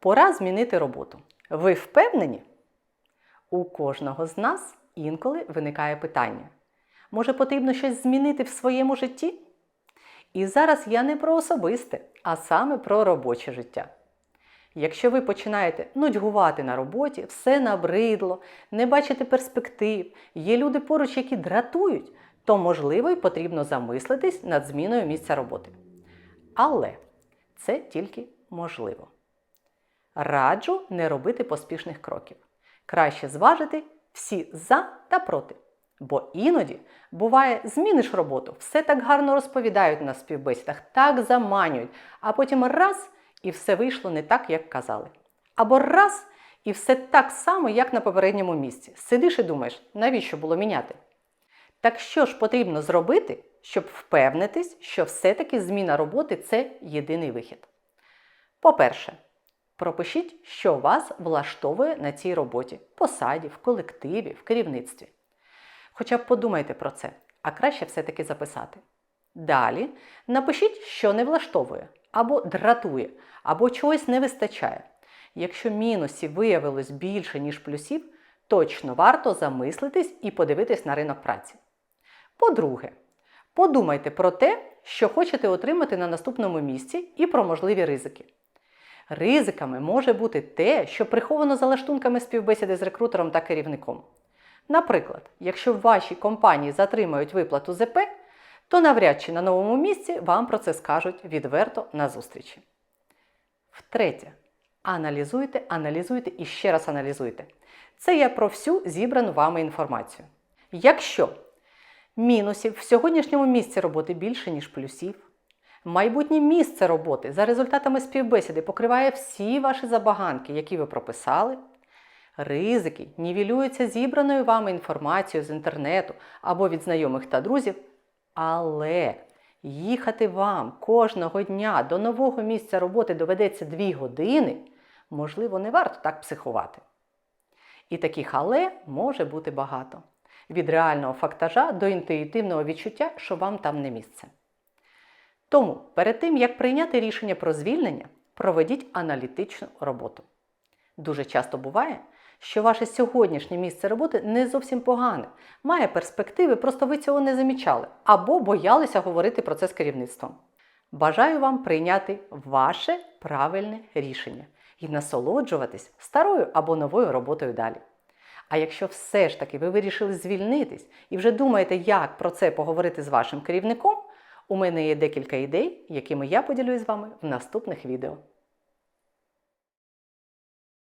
Пора змінити роботу. Ви впевнені? У кожного з нас інколи виникає питання: може потрібно щось змінити в своєму житті? І зараз я не про особисте, а саме про робоче життя. Якщо ви починаєте нудьгувати на роботі, все набридло, не бачите перспектив, є люди поруч, які дратують, то можливо й потрібно замислитись над зміною місця роботи. Але це тільки можливо. Раджу не робити поспішних кроків. Краще зважити всі за та проти. Бо іноді буває, зміниш роботу, все так гарно розповідають на співбесідах, так заманюють, а потім раз і все вийшло не так, як казали. Або раз і все так само, як на попередньому місці. Сидиш і думаєш, навіщо було міняти? Так що ж потрібно зробити, щоб впевнитись, що все-таки зміна роботи це єдиний вихід? По-перше, пропишіть, що вас влаштовує на цій роботі, посаді, в колективі, в керівництві. Хоча б подумайте про це, а краще все-таки записати. Далі напишіть, що не влаштовує, або дратує, або чогось не вистачає. Якщо мінусів виявилось більше, ніж плюсів, точно варто замислитись і подивитись на ринок праці. По-друге, подумайте про те, що хочете отримати на наступному місці, і про можливі ризики. Ризиками може бути те, що приховано за лаштунками співбесіди з рекрутером та керівником. Наприклад, якщо в вашій компанії затримають виплату ЗП, то навряд чи на новому місці вам про це скажуть відверто на зустрічі. Втретє, аналізуйте, аналізуйте і ще раз аналізуйте. Це я про всю зібрану вами інформацію. Якщо мінусів в сьогоднішньому місці роботи більше, ніж плюсів, майбутнє місце роботи за результатами співбесіди покриває всі ваші забаганки, які ви прописали, ризики нівелюються зібраною вами інформацією з інтернету або від знайомих та друзів, але їхати вам кожного дня до нового місця роботи доведеться 2 години, можливо, не варто так психувати. І таких але може бути багато. Від реального фактажа до інтуїтивного відчуття, що вам там не місце. Тому перед тим, як прийняти рішення про звільнення, проведіть аналітичну роботу. Дуже часто буває, що ваше сьогоднішнє місце роботи не зовсім погане, має перспективи, просто ви цього не замічали або боялися говорити про це з керівництвом. Бажаю вам прийняти ваше правильне рішення і насолоджуватись старою або новою роботою далі. А якщо все ж таки ви вирішили звільнитись і вже думаєте, як про це поговорити з вашим керівником, у мене є декілька ідей, якими я поділюсь з вами в наступних відео.